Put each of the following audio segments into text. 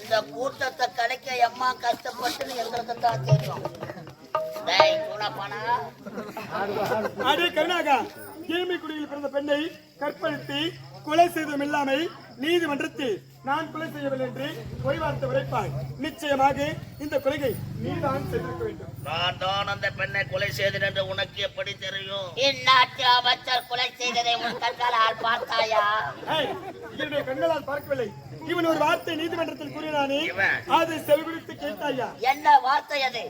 இந்த கூட்டத்தை கலைக்க எம்மா கஷ்டப்பட்டுன்னு எங்களுக்கு தான் தெரியும் டேய் சூடாப்பானா அடே கருணாகா. கீழ்மை குடியில் பிறந்த பெண்ணை கற்பழித்து கொலை செய்ததும் இல்லாமை நீதிமன்றத்தில் நான் கொலை செய்யவில்லை என்று பொய் வார்த்தை உரைப்பாய். நிச்சயமாக இந்த கொலையை நீதான் செய்திருக்க வேண்டும். நான் தான் அந்த பெண்ணை கொலை செய்தேன் என்று உனக்கு எப்படி தெரியும்? இந்நாட்டு அமைச்சர் கொலை செய்ததை உன் கண்களால் பார்த்தாயா? என்னுடைய கண்களால் பார்க்கவில்லை. இவன் ஒரு வார்த்தை நீதிமன்றத்தில் கூறினானே. அதை செவிகுடித்து கேட்டாயா? என்ன வார்த்தை அது?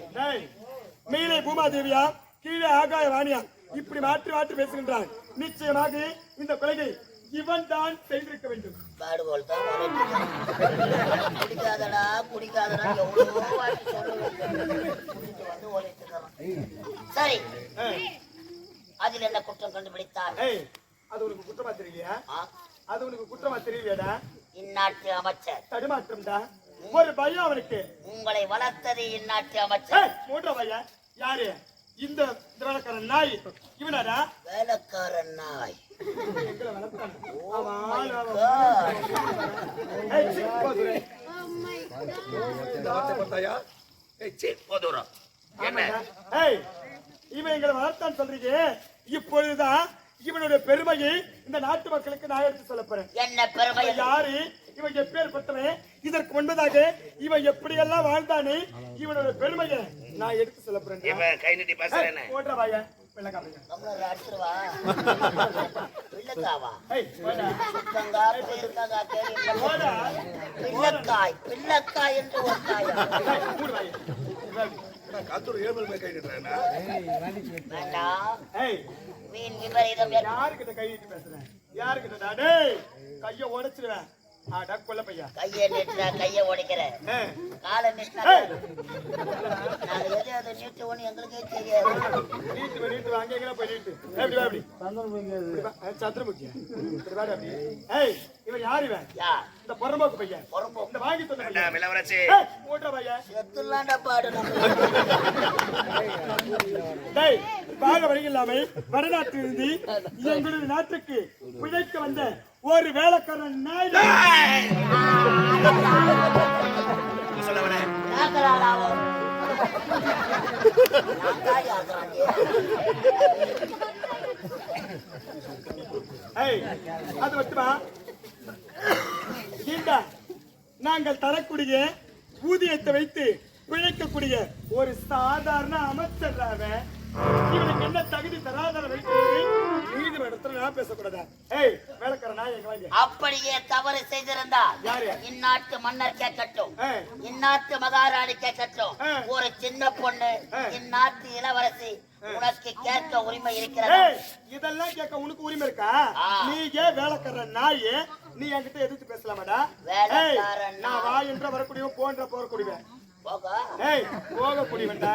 மேலே பூமாதேவியா கீழே ஆகாய வாணியா இப்படி மாற்றி மாற்றி பேசுகின்றான் நிச்சயமாக இந்த கொலையை இவன் தான் செய்திருக்க வேண்டும். பாடுகோல் தான் உரைத்துக்கிறான். குடிக்காதடா குடிக்காதடா எவ்வளவோ வாட்டி சொல்லுவேன் வந்து உரைத்துக்கிறான். சரி. அதில் என்ன குற்றம் கண்டுபிடித்தார் அது உனக்கு குற்றமா தெரியலையா? அது உனக்கு குற்றமா தெரியலையாடா? இந்நாட்டு அமைச்சர். தடுமாற்றம்டா? ஒரு பையன் அவனுக்கு. உங்களை வளர்த்தது இந்நாட்டு அமைச்சர். மூன்ற பையன் யாரு? இந்த திரவணக்காரன் நாய். இவனாடா? வேலைக்காரன் நாய். இவன் எங்களை வளர்த்தான் சொல்றீங்க இப்பொழுதுதான் இவனுடைய பெருமையை இந்த நாட்டு மக்களுக்கு நான் எடுத்து சொல்ல போறேன் என்ன பெருமை இவன் யாரு இவன் எப்பேற்பட்டவன் இதற்கு முன்பதாக இவன் எப்படியெல்லாம் வாழ்ந்தானே இவனோட பெருமையை நான் எடுத்து சொல்ல போறேன் போன்ற வெள்ளக்காரங்க நம்மள என்று ஒரு கை மீன் விபரீதம் யாருக்கிட்ட கை பேசுறேன் யாருக்கிட்ட டேய் கைய உடைச்சிருவேன் கையை நீட்டினா கையை காலை நாங்க எது அதை நீட்டுவோன்னு எங்களுக்கே தெரியாது. நீட்டு நீட்டு அங்க எங்கடா போய் நீட்டு. ஏய், அப்படி. இவன் யார் இவன்? யா இந்த பொறம்போக்கு பையன் இந்த வாங்கி தந்த பாடு டேய் பாக வழியில்லாமை வடநாட்டிலிருந்து எங்களுடைய நாட்டுக்கு பிழைக்க வந்த ஒரு வேலைக்காரன் நாய் அது மட்டுமா? இந்த நாங்கள் தரக்கூடிய ஊதியத்தை வைத்து பிழைக்கக்கூடிய ஒரு சாதாரண அமைச்சர் அவன்? இவனுக்கு என்ன தகுதி தராதர வைத்து நீதிமன்றத்தில் நான் பேசக்கூடாதா? ஏய் வேலைக்காரன் நாய் எங்க வாங்க. அப்படியே தவறு செய்திருந்தால் யாரு? இந்நாட்டு மன்னர் கேட்கட்டும். இந்நாட்டு மகாராணி கேட்கட்டும். ஒரு சின்ன பொண்ணு. இந்நாட்டு இளவரசி உனக்கு கேட்க உரிமை இருக்கிறது? இதெல்லாம் கேட்க உனக்கு உரிமை இருக்கா. நீ ஏன் வேலைக்காரன் நாய்? நீ என்கிட்ட எதிர்த்து பேசலாமாடா? நான் வா என்ற வரக்கூடியவன் போன்ற போகக்கூடியவன் போக. ஏய் போகக்கூடியவன்டா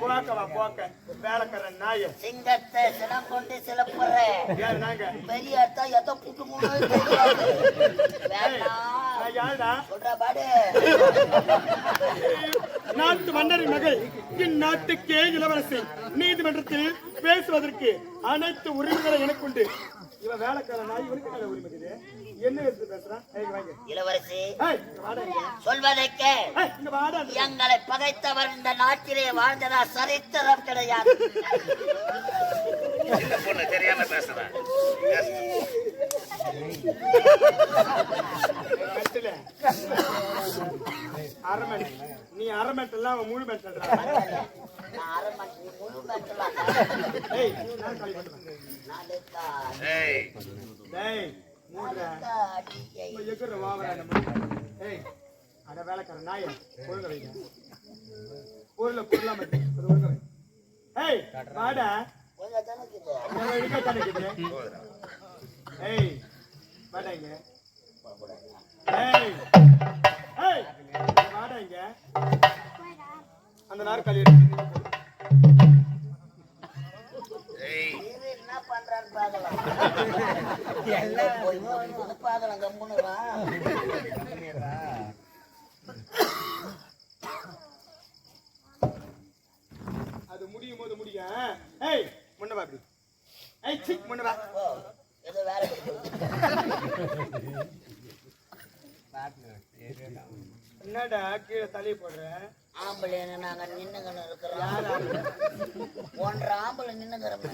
போக்கவா போக்க வேலைக்காரன் நாய் சிங்கத்தை சினம் கொண்டு சிலப்புற. யார் நாங்க பெரிய அத்தா மூணு ஏய், யாருடா? சொல்ற பாடு. நாட்டு மன்னரின் மகள் இந்நாட்டுக்கே இளவரசி. நீதிமன்றத்தில் பேசுவதற்கு அனைத்து உரிமைகளை எனக்கு உண்டு இவன் வேலைக்காரன் நாய் இவனுக்கு உரிமை இருக்குது என்ன எடுத்து பேசுறான் ஏய், இங்க வாங்க. இளவரசி ஏய், இங்க வாடா. இங்க. சொல்வதை கேள். ஏய், இங்க வாடா. எங்களை பகைத்தவர் இந்த நாட்டிலே வாழ்ந்ததா சரித்திரம் கிடையாது. தெரியாம பேசுறேன் மெட். நீ அரை மெட் இல்ல, அவன் முழு மெட் முழு மெட்டலாம் ஏய், நான் ஏய் அட வேலைக்காரன் நாயே, ஒழுங்கா வைங்க. பொருளை பொருளா அது ஒழுங்கா வை. ஏய், வாடா. ஏய், வாடா ஏய், ஏய், அந்த நாற்காலி எடுத்து பண்றாரு பாக்கலாம் எல்லாம் போய் அது முடியும் போது முடியும் ஏய் முன்னவா அப்படி ஏய் சி முன்னவா ஏதோ வேற என்னடா கீழே தலையை போடுறேன் ஆம்பளைன்னு நாங்க நின்னுங்கன்னு இருக்கிறோம்? ஒன்றரை ஆம்பளை நின்னுங்கிறோம்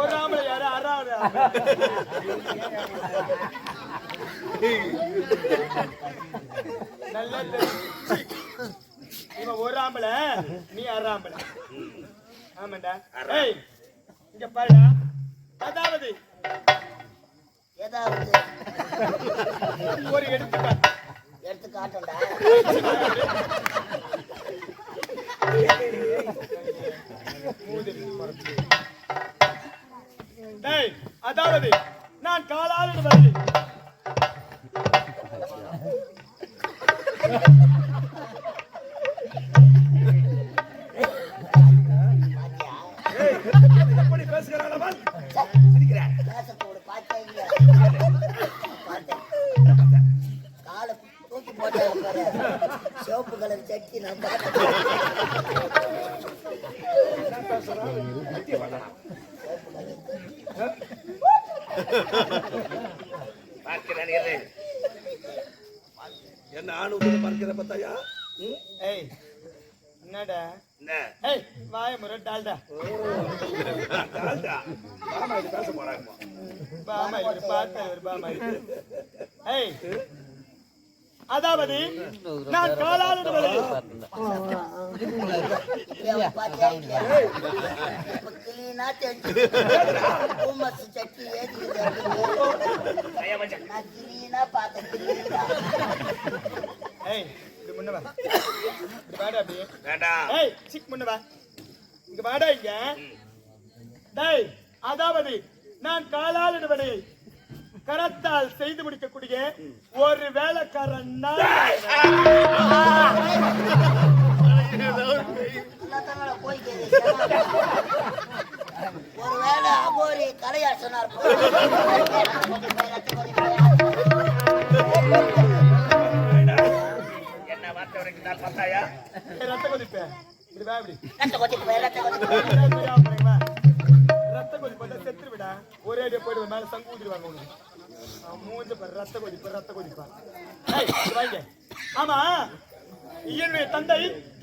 ஒரு ஆம்பளை யாரு? அறாவது நல்லா. இவன் ஒரு ஆம்பளை நீ அரை ஆம்பளை. ஆமாண்டா. ஏய் இங்க பாருடா. அதாவது ஏதாவது. ஒரு எடுத்துக்காட்டு. காட்டும்டா. அதாவது நான் காலால் வருகிறேன் எப்படி பேசுகிறான் அவன் சிரிக்கிறான். சிவப்பு கலர் சட்டி நான் பார்க்கிறேன். என்ன ஆணுவத்தை பார்க்கிற பார்த்தாயா? ஏய் என்னடா என்ன ஏய் வாய முறை டால்டா டால்டா. மாமா இது பேச பாமா இவர் பார்த்தா இவர் பாமா இவர். ஏய் அதாவது நான் காலால் இங்க வாடா இங்க அதாவது நான் காலால் இடுவனை கரத்தால் செய்து முடிக்கக்கூடிய ஒரு வேலைக்காரன் ஒருவேளை அகோரி கலையா சொன்னார் ரத்த கொதிப்பு. செத்துருவிடா. ஒரே போயிடுவேன் மேல சங்கு ஊதிடுவாங்க மூஞ்ச பாரு ரத்த கொதிப்பு ரத்த கொதிப்பா. ஏய், இங்க வாங்க. ஆமா என்னுடைய தந்தை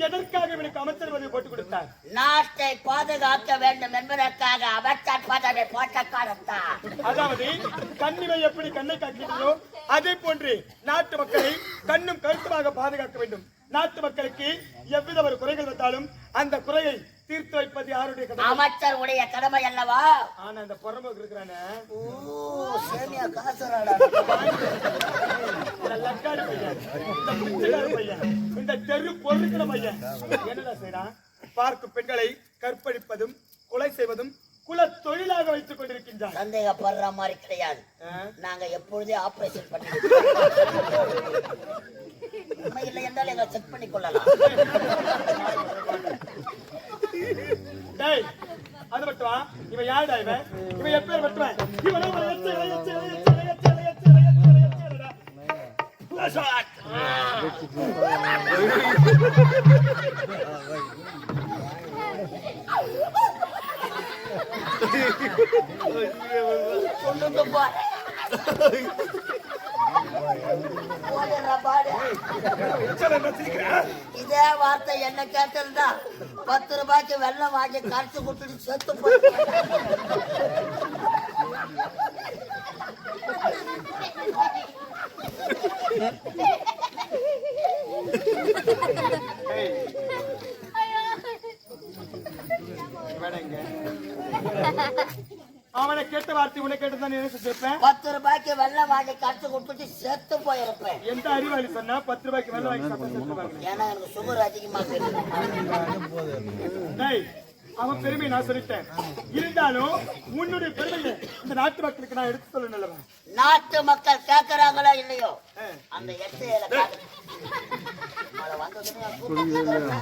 எதற்காக இவனுக்கு அமைச்சர் பதவி போட்டு கொடுத்தார்? நாட்டை பாதுகாக்க வேண்டும் என்பதற்காக அமைச்சர் பதவி போட்ட காலத்தான் அதாவது கண்ணிமை எப்படி கண்ணை காக்கிறதோ அதே போன்று நாட்டு மக்களை கண்ணும் கருத்துமாக பாதுகாக்க வேண்டும். நாட்டு மக்களுக்கு எவ்வித ஒரு குறைகள் வந்தாலும் அந்த குறையை தீர்த்து வைப்பது யாருடைய கடமை? அமைச்சர் உடைய கடமை அல்லவா? ஆனா அந்த புறம்போக்கு இருக்கிறானே. இந்த லக்காடி பையன் இந்த பிச்சைக்கார பையன் இந்த தெரு பொருட்கள பையன். என்னடா செய்யறான்? பார்க்கும் பெண்களை கற்பழிப்பதும் கொலை செய்வதும் குல தொழிலாக வைத்துக் கொண்டிருக்கின்றான். சந்தேகப்படுற மாதிரி கிடையாது? நாங்க எப்பொழுதே ஆபரேஷன் பண்ணி இல்லை என்றால் எங்களை செக் பண்ணி கொள்ளலாம் அது மட்டும். இவன் யாருடா இவன் இவன் எப்பேர் மட்டுவன் இவன் ஒரு எச்சு, இதே வார்த்தை என்ன கேட்டிருந்தா பத்து ரூபாய்க்கு வெள்ளம் வாங்கி கரைச்சு கொடுத்துட்டு செத்து போய் அவனை கேட்ட வார்த்தை உன்னை கேட்டு தான் என்ன கேட்பேன். பத்து ரூபாய்க்கு வெள்ளம் வாங்கி கரைச்சு கொடுத்துட்டு செத்து போயிருப்பேன். எந்த அறிவாளி சொன்னா பத்து ரூபாய்க்கு மேல வாங்கி சாப்பிட்டு. ஏன்னா எனக்கு சுகர் அதிகமா டேய் அவன் பெருமை நான் சொல்லிட்டேன். இருந்தாலும் உன்னுடைய பெருமையை இந்த நாட்டு மக்களுக்கு நான் எடுத்து சொல்ல நல்லவன் நாட்டு மக்கள் கேட்கறாங்களோ இல்லையோ. அந்த எட்டையில காட்டு வந்ததுன்னு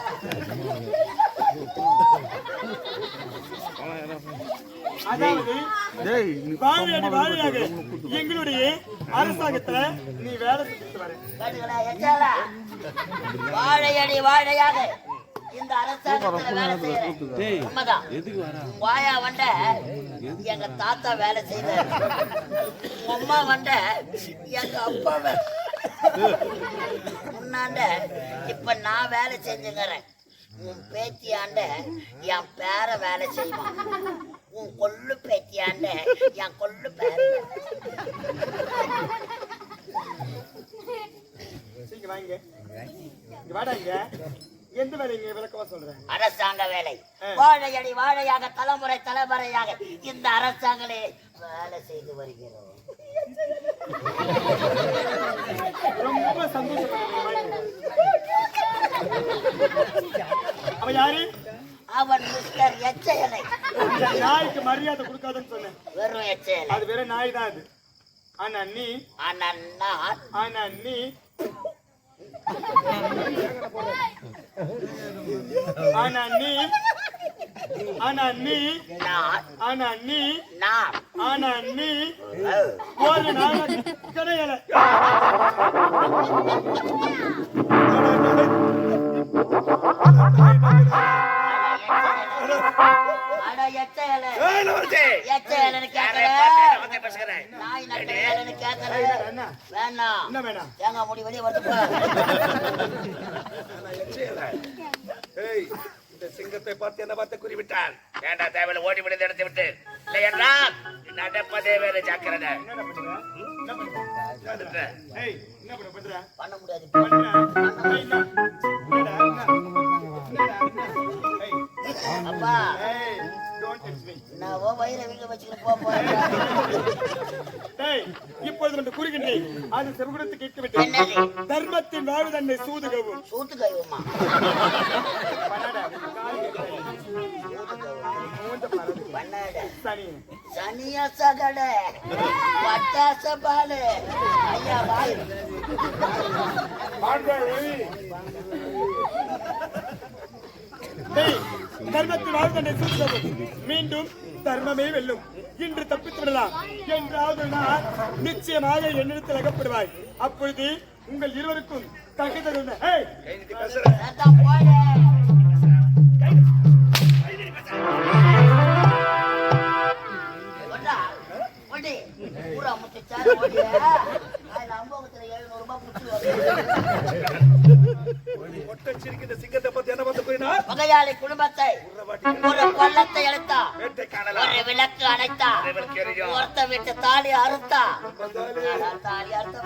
எங்களுடைய அரசாங்கத்துல நீ வேலை? வாழையடி வாழையாக இந்த அரசாங்கத்துல வேலை செய்யறேன். வாயா வண்ட எங்க தாத்தா வேலை செய்தார். உன் அம்மா வண்ட எங்க அப்பா முன்னாண்ட இப்ப நான் வேலை செஞ்சுங்கிறேன். உன் பேத்தியாண்ட என் பேர வேலை செய்வான். உன் கொள்ளு பேத்தியாண்ட என் கொள்ளு பேர எந்த வேலை இங்க விளக்கமா சொல்றேன் அரசாங்க வேலை. வாழையடி வாழையாக தலைமுறை தலைமுறையாக இந்த அரசாங்களே வேலை செய்து வருகிறோம். ரொம்ப சந்தோஷப்படுறேன் அவன் யாரு? அவன் மிஸ்டர் எச்சயலை. நாய்க்கு மரியாதை கொடுக்காதுன்னு சொன்னேன். வெறும் எச்சயலை. அது வேற நாய் தான் அது. ஆனா நீ ஆனா நான் ஆனா நீ. ஆனா நீ ஆனா நீ. நான். ஆனா நீ. நான். ஆனா நீ. ஒரு நாள் கிடையல. தேங்காய் முடி வெளியே வந்து ஏய், இந்த சிங்கத்தை பார்த்து என்ன பார்த்து குறிவிட்டான் ஏண்டா தேவையில்ல ஓடி விடுந்த இடத்தை விட்டு இல்லை என்றால் நடப்பதே வேறு ஜாக்கிரதை என்னடா பண்ற அப்பா. நான் வயிறை வீங்க வச்சுக்கிட்டு டேய், இப்பொழுது வந்து கூறுகின்றேன். அது செவகுடத்து கேட்க விட்டேன் தர்மத்தின் வாழ்வு தன்னை சூதுகவும்? சூத்து கைவுமா பண்ணாடா, உன் கால் கேட்காது. மூஞ்ச பாரு. பண்ணாட சனி. சனியா சகட. பட்டாச பாலு ஐயா வாய் டேய், தர்மத்தின் தன்னை மீண்டும் தர்மமே வெல்லும். இன்று தப்பித்து விடலாம் என்றாவது நான் நிச்சயமாக என்னிடத்தில் அகப்படுவாய். அப்பொழுது உங்கள் இருவருக்கும் தகுதல் உண்டு. ஏய்! பகையாளி குடும்பத்தை ஒரு வேட்டை காணலாம். ஒரு விளக்கு அணைத்தா. ஒருத்த விட்டு தாலி அறுத்தா. தாலி அறுத்த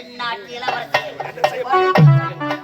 இந்நாட்டு இளவரசி.